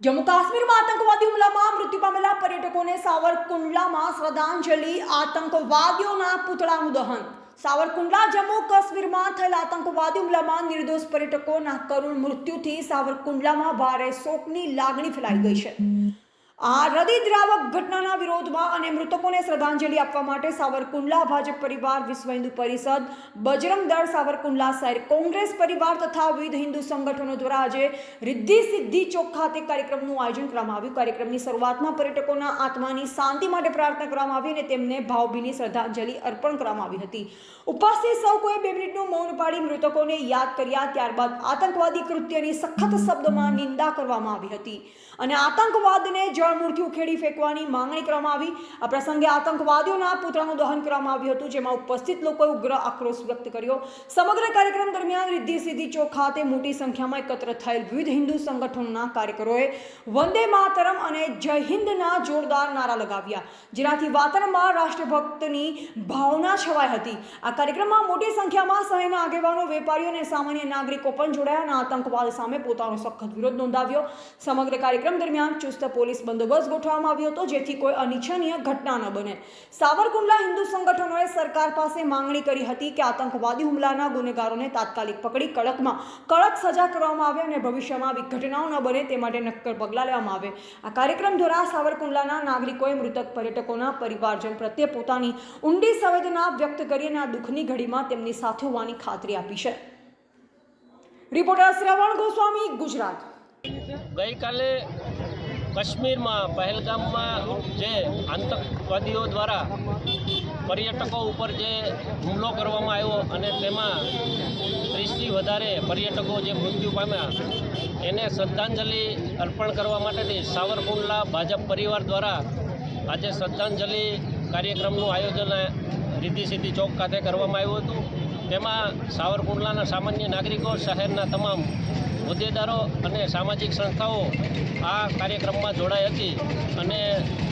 જમ્મુ કાશ્મીરમાં આતંકવાદી હુમલામાં મૃત્યુ પામેલા પર્યટકોને સાવરકુંડલામાં શ્રદ્ધાંજલિ, આતંકવાદીઓના પૂતળાનું દહન. સાવરકુંડલા, જમ્મુ કાશ્મીરમાં થયેલા આતંકવાદી હુમલામાં નિર્દોષ પર્યટકોના કરુણ મૃત્યુથી સાવરકુંડલામાં ભારે શોકની લાગણી ફેલાઈ ગઈ છે. આ હૃદયદ્રાવક ઘટનાના વિરોધમાં અને મૃતકોને શ્રદ્ધાંજલિ આપવા માટે સાવરકુંડલા ભાજપ પરિવાર વિશ્વ હિન્દુ પરિષદ, બજરંગ દળ સાવરકુંડલા શહેર કોંગ્રેસ પરિવાર તથા વિવિધ હિન્દુ સંગઠનો દ્વારા આજે રિદ્ધિ સિદ્ધિ ચોક ખાતે કાર્યક્રમનું આયોજન કરવામાં આવ્યું. કાર્યક્રમની શરૂઆતમાં પર્યટકોના આત્માની શાંતિ માટે પ્રાર્થના કરવામાં આવી અને તેમને ભાવભીની શ્રદ્ધાંજલિ અર્પણ કરવામાં આવી હતી. ઉપસ્થિત સૌ કોઈ બે મિનિટનું મૌન પાડી મૃતકોને યાદ કર્યા, ત્યારબાદ આતંકવાદી કૃત્યની સખત શબ્દોમાં નિંદા કરવામાં આવી હતી. અને આતંકવાદને જળમૂળથી ઉખેડી ફેંકવાની માંગણી કરવામાં આવી. આ પ્રસંગે આતંકવાદીઓના પુતળાનું દહન કરવામાં આવ્યું હતું, જેમાં ઉપસ્થિત લોકોએ ઉગ્ર આક્રોશ વ્યક્ત કર્યો. સમગ્ર કાર્યક્રમ દરમિયાન રિદ્ધિ સિદ્ધિ ચોક ખાતે મોટી સંખ્યામાં એકત્ર થયેલ વિવિધ હિન્દુ સંગઠનોના કાર્યકરોએ વંદે માતરમ અને જય હિન્દના જોરદાર નારા લગાવ્યા, જેનાથી વાતાવરણમાં રાષ્ટ્રભક્તની ભાવના છવાઈ હતી. આ કાર્યક્રમમાં મોટી સંખ્યામાં શહેરના આગેવાનો, વેપારીઓ અને સામાન્ય નાગરિકો પણ જોડાયા અને આતંકવાદ સામે પોતાનો સખત વિરોધ નોંધાવ્યો. સમગ્ર કાર્યક્રમ દરમિયાન ચુસ્ત પોલીસ બંદોબસ્ત ગોઠવવામાં આવ્યો હતો, જેથી કોઈ અનિચ્છનીય ઘટના ન બને. સાવરકુંડલા હિન્દુ સંગઠનોએ સરકાર પાસે માંગણી કરી હતી કે આતંકવાદી હુમલાના ગુનેગારોને તાત્કાલિક પકડી કડકમાં કડક સજા કરવામાં આવે અને ભવિષ્યમાં આવી ઘટનાઓ ન બને તે માટે નક્કર પગલાં લેવામાં આવે. આ કાર્યક્રમ દ્વારા સાવરકુંડલાના નાગરિકોએ મૃતક પર્યટકોના પરિવારજન પ્રત્યે પોતાની ઊંડી સંવેદના વ્યક્ત કરી અને આ દુઃખની ઘડીમાં તેમની સાથે હોવાની ખાતરી આપી છે. રિપોર્ટર શ્રવણ ગોસ્વામી, ગુજરાત. ગઈકાલે કાશ્મીરમાં પહેલગામમાં જે આતંકવાદીઓ દ્વારા પર્યટકો ઉપર જે હુમલો કરવામાં આવ્યો અને તેમાં ત્રીસથી વધારે પર્યટકો જે મૃત્યુ પામ્યા, એને શ્રદ્ધાંજલિ અર્પણ કરવા માટેની સાવરકુંડલા ભાજપ પરિવાર દ્વારા આજે શ્રદ્ધાંજલિ કાર્યક્રમનું આયોજન રિદ્ધિ સીધી ચોક ખાતે કરવામાં આવ્યું હતું. તેમાં સાવરકુંડલાના સામાન્ય નાગરિકો, શહેરના તમામ હોદ્દેદારો અને સામાજિક સંસ્થાઓ આ કાર્યક્રમમાં જોડાઈ હતી અને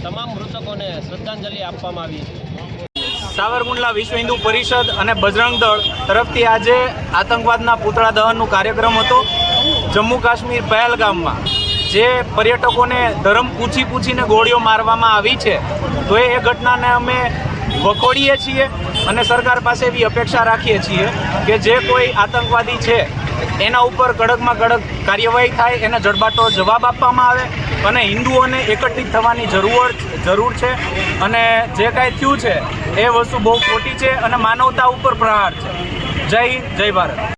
તમામ મૃતકોને શ્રદ્ધાંજલિ આપવામાં આવી સાવરકુંડલા વિશ્વ હિન્દુ પરિષદ અને બજરંગ દળ તરફથી આજે આતંકવાદના પૂતળા દહનનો કાર્યક્રમ હતો. જમ્મુ કાશ્મીર પહેલગામમાં જે પર્યટકોને ધર્મ પૂછી પૂછીને ગોળીઓ મારવામાં આવી છે, તો એ ઘટનાને અમે વખોડીએ છીએ અને સરકાર પાસે એવી અપેક્ષા રાખીએ છીએ કે જે કોઈ આતંકવાદી છે, એના ઉપર કડકમાં કડક કાર્યવાહી થાય, એને જડબાટો જવાબ આપવામાં આવે અને હિન્દુઓને એકત્રિત થવાની જરૂર જરૂર છે અને જે કાંઈ થયું છે, એ વસ્તુ બહુ ખોટી છે અને માનવતા ઉપર પ્રહાર છે. જય હિન્દ, જય ભારત.